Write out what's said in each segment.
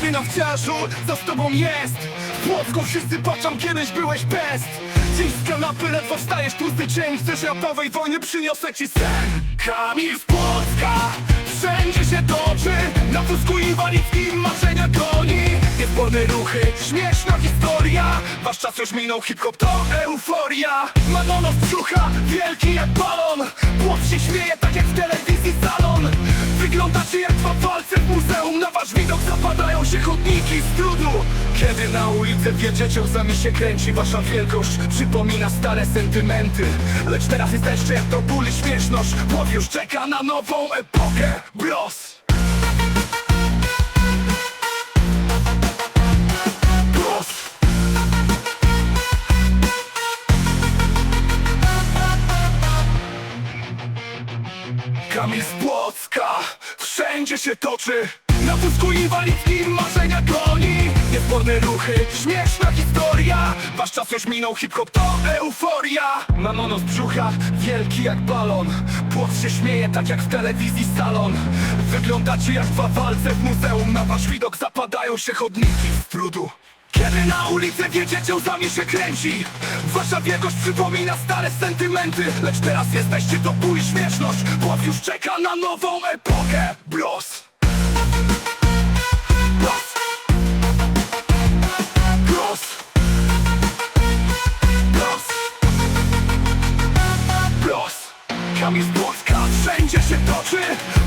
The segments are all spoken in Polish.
Gdy na wciarzu za tobą jest W Płocku wszyscy patrzą, kiedyś byłeś best Dziś z kanapy ledwo wstajesz, tłusty cień Chcesz rapowej wojny, przyniosę ci sen. Kamil z Płocka Wszędzie się toczy Na wózku inwalidzkim marzenia goni. Niezborne ruchy, śmieszna historia Wasz czas już minął, hip-hop to euforia. Manono z brzucha, wielki jak balon Płoc się śmieje tak jak chodniki z trudu. Kiedy na ulicę wjedziecie, łzami się kręci Wasza wielkość. Przypomina stare sentymenty. Lecz teraz jesteście jak to ból i śmieszność. Płow już czeka na nową epokę. Bros! Kamil z Płocka. Wszędzie się toczy Na wózku inwalidzkim marzenia goni Niezborne ruchy, śmieszna historia. Wasz czas już minął, hip-hop to euforia. Mamono z brzucha, wielki jak balon. Płoc się śmieje tak jak w telewizji salon. Wyglądacie jak dwa walce w muzeum. Na wasz widok zapadają się chodniki z trudu. Kiedy na ulicę wjedziecie, łzami się kręci. Wasza wielkość przypomina stare sentymenty. Lecz teraz jesteście to ból śmieszność. Pław już czeka na nową epokę. Bros Z Płocka wszędzie się toczy.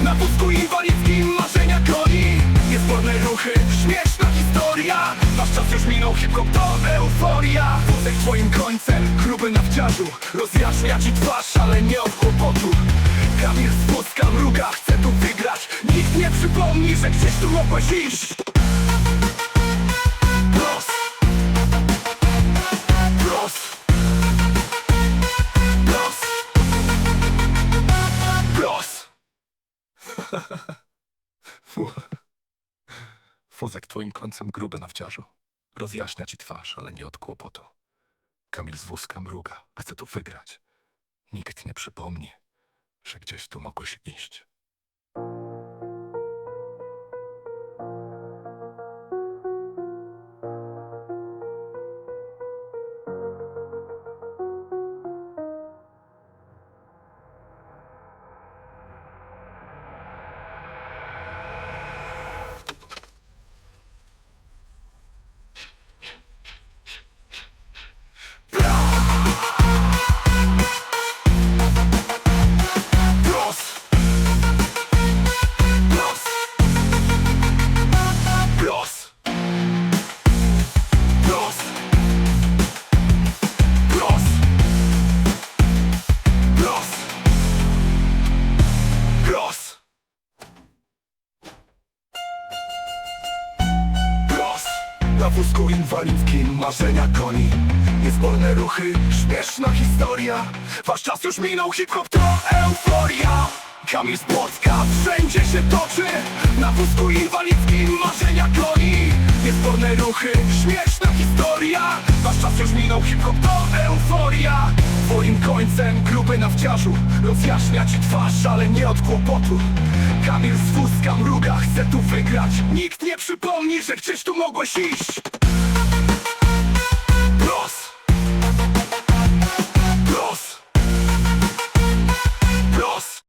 Na wózku inwalidzkim marzenia goni Niezborne ruchy, śmieszna historia. Wasz czas już minął, hip-hop to euforia. Wózek twoim końcem, gruby na wciarzu. Rozjaśnia ci twarz, ale nie od kłopotu. Kamil z Płocka mruga, chce tu wygrać. Nikt nie przypomni, że gdzieś tu mogłeś iść Wózek twoim końcem gruby na wciarzu. Rozjaśnia ci twarz, ale nie od kłopotu. Kamil z wózka mruga, chce tu wygrać. Nikt nie przypomni, że gdzieś tu mogłeś iść. Wózku inwalidzkim marzenia goni. Niezborne ruchy, śmieszna historia. Wasz czas już minął, hip-hop to euforia. Kamil z Płocka wszędzie się toczy. Na wózku inwalidzkim marzenia goni. Niezborne ruchy, śmieszna historia wciarzu Rozjaśnia ci twarz, ale nie od kłopotu. Kamil z wózka mruga, chce tu wygrać. Nikt nie przypomni, że gdzieś tu mogłeś iść